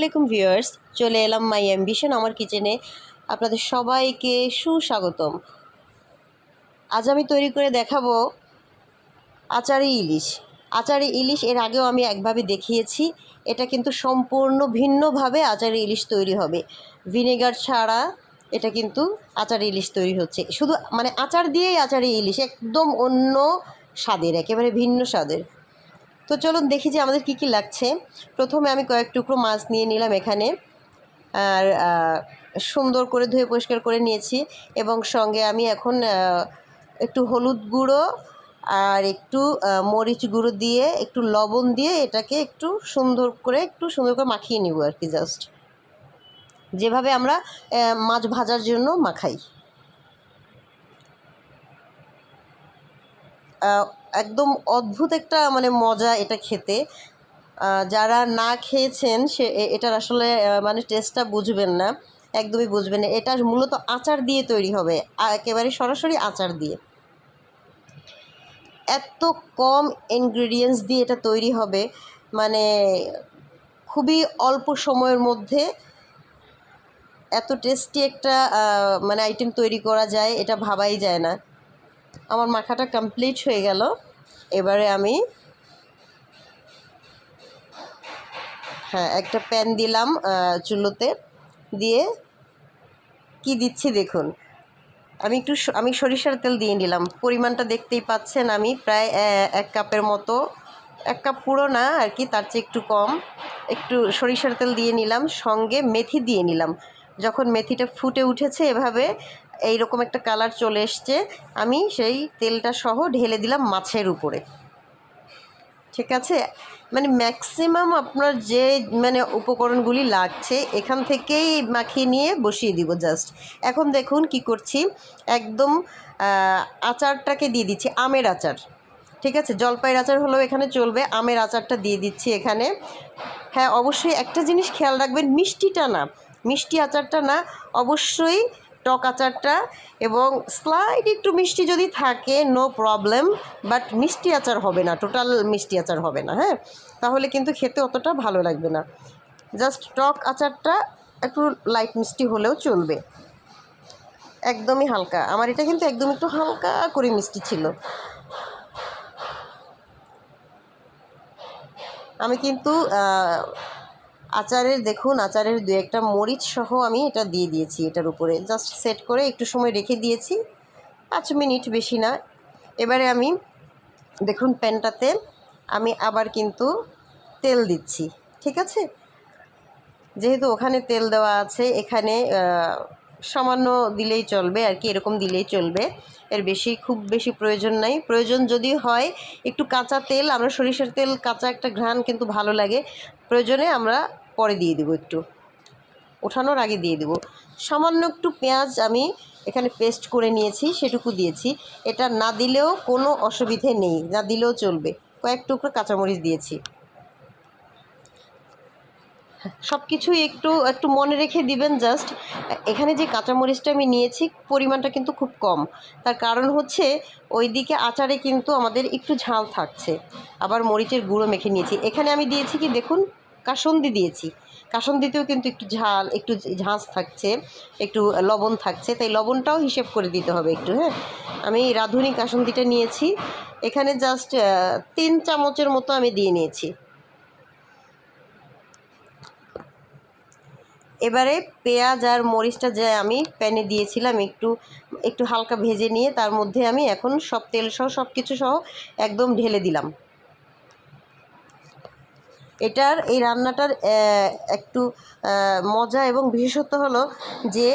আসসালামাইকুম ভিউয়ার্স, চলে এলাম মাই অ্যাম্বিশন আমার কিচেনে। আপনাদের সবাইকে সুস্বাগতম। আজ আমি তৈরি করে দেখাবো আচারি ইলিশ। আচারি ইলিশ এর আগেও আমি একভাবে দেখিয়েছি, এটা কিন্তু সম্পূর্ণ ভিন্নভাবে আচারি ইলিশ তৈরি হবে। ভিনেগার ছাড়া এটা কিন্তু আচারি ইলিশ তৈরি হচ্ছে। শুধু মানে আচার দিয়েই আচারি ইলিশ, একদম অন্য স্বাদের, একেবারে ভিন্ন স্বাদের। তো চলুন দেখি যে আমাদের কি কি লাগছে। প্রথমে আমি কয়েক টুকরো মাছ নিয়ে নিলাম এখানে। আর সুন্দর করে ধুয়ে পরিষ্কার করে নিয়েছি এবং সঙ্গে আমি এখন একটু হলুদ গুঁড়ো আর একটু মরিচ গুঁড়ো দিয়ে, একটু লবণ দিয়ে এটাকে একটু সুন্দর করে, একটু সুন্দর করে মাখিয়ে নিব আর কি জাস্ট। যেভাবে আমরা মাছ ভাজার জন্য মাখাই। একদম অদ্ভুত একটা মানে মজা এটা খেতে। যারা না খেয়েছেন, সে এটার আসলে মানে টেস্টটা বুঝবেন না, একদমই বুঝবেন না। এটা মূলত আচার দিয়ে তৈরি হবে একেবারে সরাসরি আচার দিয়ে। এত কম ইনগ্রেডিয়েন্টস দিয়ে এটা তৈরি হবে মানে খুবই অল্প সময়ের মধ্যে এত টেস্টি একটা মানে আইটেম তৈরি করা যায়, এটা ভাবাই যায় না। আমার মাখাটা কমপ্লিট হয়ে গেল। এবারে আমি হ্যাঁ একটা প্যান দিলাম চুলোতে দিয়ে কি দিচ্ছি দেখুন। আমি একটু আমি সরিষার তেল দিয়ে নিলাম। পরিমাণটা দেখতেই পাচ্ছেন আমি প্রায় এক কাপের মতো। এক কাপ পুরো না, আর কি, তার চেয়ে একটু কম। একটু সরিষার তেল দিয়ে নিলাম, সঙ্গে মেথি দিয়ে নিলাম। যখন মেথিটা ফুটে উঠেছে এভাবে এই রকম একটা কালার চলে এসছে। আমি সেই তেলটা সহ ঢেলে দিলাম মাছের উপরে। ঠিক আছে? মানে ম্যাক্সিমাম আপনার যে মানে উপকরণগুলি লাগছে, এখান থেকেই মাখিয়ে নিয়ে বসিয়ে দিব জাস্ট এখন দেখুন কি করছি। একদম আচারটাকে দিয়ে দিচ্ছি, আমের আচার। ঠিক আছে? জলপাইয়ের আচার হলেও এখানে চলবে, আমের আচারটা দিয়ে দিচ্ছি এখানে। হ্যাঁ অবশ্যই একটা জিনিস খেয়াল রাখবেন, মিষ্টিটা না। মিষ্টি আচারটা না, অবশ্যই টক আচারটা এবং স্লাইড একটু মিষ্টি যদি থাকে নো প্রবলেম বাট মিষ্টি আচার হবে না টোটাল মিষ্টি আচার হবে না হ্যাঁ? তাহলে কিন্তু খেতে অতটা ভালো লাগবে না। জাস্ট টক আচারটা একটু লাইট মিষ্টি হলেও চলবে। একদমই হালকা। আমার এটা কিন্তু একদম একটু হালকা করে মিষ্টি ছিল। আমি কিন্তু আচারের, দেখুন, আচারের দু একটা মরিচ সহ আমি এটা দিয়ে দিয়েছি এটার উপরে। জাস্ট সেট করে একটু সময় রেখে দিয়েছি, পাঁচ মিনিট বেশি না। এবারে আমি, দেখুন, প্যানটাতে আমি আবার কিন্তু তেল দিচ্ছি, ঠিক আছে? যেহেতু ওখানে তেল দেওয়া আছে, এখানে সামান্য দিলেই চলবে, আর কি, এরকম দিলেই চলবে। এর বেশি, খুব বেশি প্রয়োজন নাই। প্রয়োজন যদি হয়, একটু কাঁচা তেল আমরা সরিষার তেল, কাঁচা একটা ঘ্রাণ কিন্তু ভালো লাগে। প্রয়োজনে আমরা পরে দিয়ে দেবো একটু। ওঠানোর আগে দিয়ে দেবো। সামান্য একটু পেঁয়াজ আমি এখানে পেস্ট করে নিয়েছি, সেটুকু দিয়েছি। এটা না দিলেও কোনো অসুবিধে নেই, না দিলেও চলবে। কয়েক টুকরো কাঁচামরিচ দিয়েছি। সব কিছুই একটু একটু মনে রেখে দিবেন জাস্ট। এখানে যে কাঁচামরিচটা আমি নিয়েছি, পরিমাণটা কিন্তু খুব কম। তার কারণ হচ্ছে, ওইদিকে আচারে কিন্তু আমাদের একটু ঝাল থাকছে। আবার মরিচের গুঁড়ো মেখে নিয়েছি। এখানে আমি দিয়েছি কি, দেখুন কাসন্দি দিয়েছি। কাসন্দিতেও কিন্তু একটু ঝাল, একটু ঝাঁস থাকছে, একটু লবণ থাকছে, তাই লবণটাও হিসেব করে দিতে হবে একটু হ্যাঁ? আমি রাঁধুনি কাসন্দিটা নিয়েছি। এখানে জাস্ট তিন চামচের মতো আমি দিয়ে নিয়েছি। এবারে পেঁয়াজ আর মরিচটা যে আমি প্যানে দিয়েছিলাম একটু একটু হালকা ভেজে নিয়ে, তার মধ্যে আমি এখন সব তেল সহ সব কিছু সহ একদম ঢেলে দিলাম। এটার, এই রান্নাটার একটু মজা এবং বিশেষত্ব হলো যে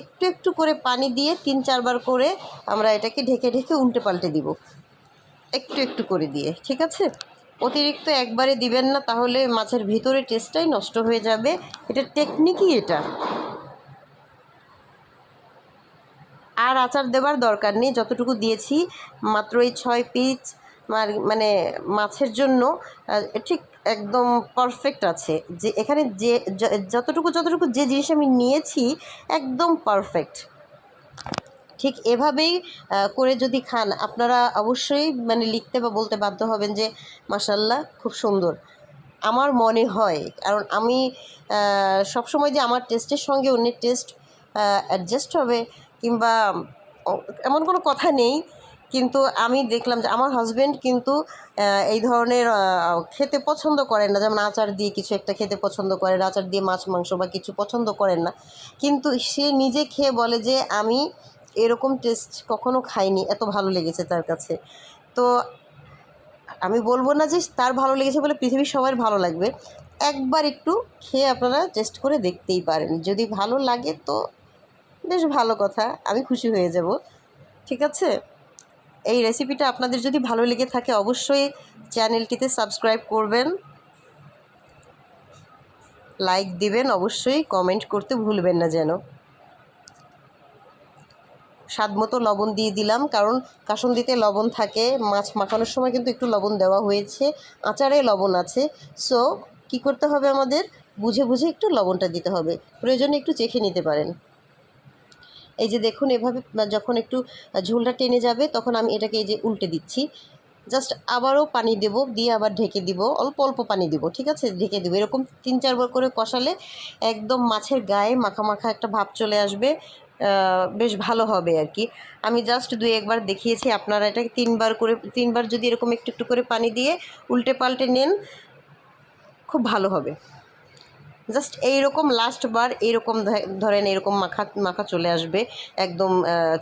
একটু একটু করে পানি দিয়ে তিন চারবার করে আমরা এটাকে ঢেকে ঢেকে উল্টে পাল্টে দিব। একটু একটু করে দিয়ে, ঠিক আছে? অতিরিক্ত একবারে দিবেন না, তাহলে মাছের ভিতরে টেস্টটাই নষ্ট হয়ে যাবে। এটা টেকনিকই এটা। আর আচার দেওয়ার দরকার নেই, যতটুকু দিয়েছি, মাত্র এই ছয় পিস মানে মাছের জন্য ঠিক একদম পারফেক্ট আছে। যে এখানে যে যতটুকু যতটুকু যে জিনিস আমি নিয়েছি, একদম পারফেক্ট ঠিক এভাবেই করে যদি খান, আপনারা অবশ্যই মানে লিখতে বা বলতে বাধ্য হবেন যে মাসাল্লাহ খুব সুন্দর। আমার মনে হয়, কারণ আমি সবসময় যে আমার টেস্টের সঙ্গে অন্যের টেস্ট অ্যাডজাস্ট হবে, কিংবা এমন কোনো কথা নেই কিন্তু আমি দেখলাম যে আমার হাজব্যান্ড কিন্তু এই ধরনের খেতে পছন্দ করেন না। যেমন আচার দিয়ে কিছু একটা খেতে পছন্দ করেন, আচার দিয়ে মাছ, মাংস বা কিছু পছন্দ করেন না। কিন্তু সে নিজে খেয়ে বলে যে, আমি এরকম টেস্ট কখনো খাইনি, এত ভালো লেগেছে তার কাছে। তো আমি বলব না যে তার ভালো লেগেছে বলে পৃথিবীর সবার ভালো লাগবে। একবার একটু খেয়ে আপনারা টেস্ট করে দেখতেই পারেন। যদি ভালো লাগে তো বেশ ভালো কথা, আমি খুশি হয়ে যাব। ঠিক আছে? এই রেসিপিটা আপনাদের যদি ভালো লেগে থাকে, অবশ্যই চ্যানেলটিতে সাবস্ক্রাইব করবেন। লাইক দিবেন, অবশ্যই কমেন্ট করতে ভুলবেন না যেন। স্বাদ মতো লবণ দিয়ে দিলাম, কারণ কাসুন্দিতে লবণ থাকে। মাছ মাখানোর সময় কিন্তু একটু লবণ দেওয়া হয়েছে। আচারে লবণ আছে। সো কি করতে হবে আমাদের? বুঝে বুঝে একটু লবণটা দিতে হবে। প্রয়োজনে একটু চেখে নিতে পারেন। এই যে দেখুন, এভাবে যখন একটু ঝোলটা টেনে যাবে, তখন আমি এটাকে এই যে উল্টে দিচ্ছি। জাস্ট আবারও পানি দেব, দিয়ে আবার ঢেকে দিব, অল্প অল্প পানি দিব, ঠিক আছে? ঢেকে দেবো। এরকম তিন চারবার করে কষালে একদম মাছের গায়ে মাখা মাখা একটা ভাব চলে আসবে বেশ ভালো হবে আর কি। আমি জাস্ট দুই একবার দেখিয়েছি, আপনারা এটাকে তিনবার করে তিনবার যদি এরকম একটু একটু করে পানি দিয়ে উল্টে পাল্টে নেন, খুব ভালো হবে। জাস্ট এইরকম লাস্ট বার এইরকম ধরেন এরকম মাখা মাখা চলে আসবে, একদম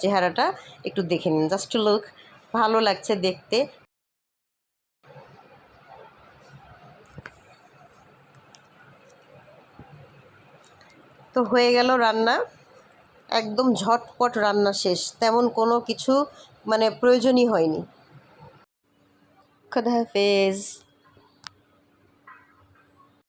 চেহারাটা একটু দেখে নিন। জাস্ট লুক ভালো লাগছে দেখতে। তো হয়ে গেল রান্না। একদম ঝটপট রান্না শেষ। তেমন কোনো কিছু মানে প্রয়োজনই হয়নি। খোদা হাফেজ।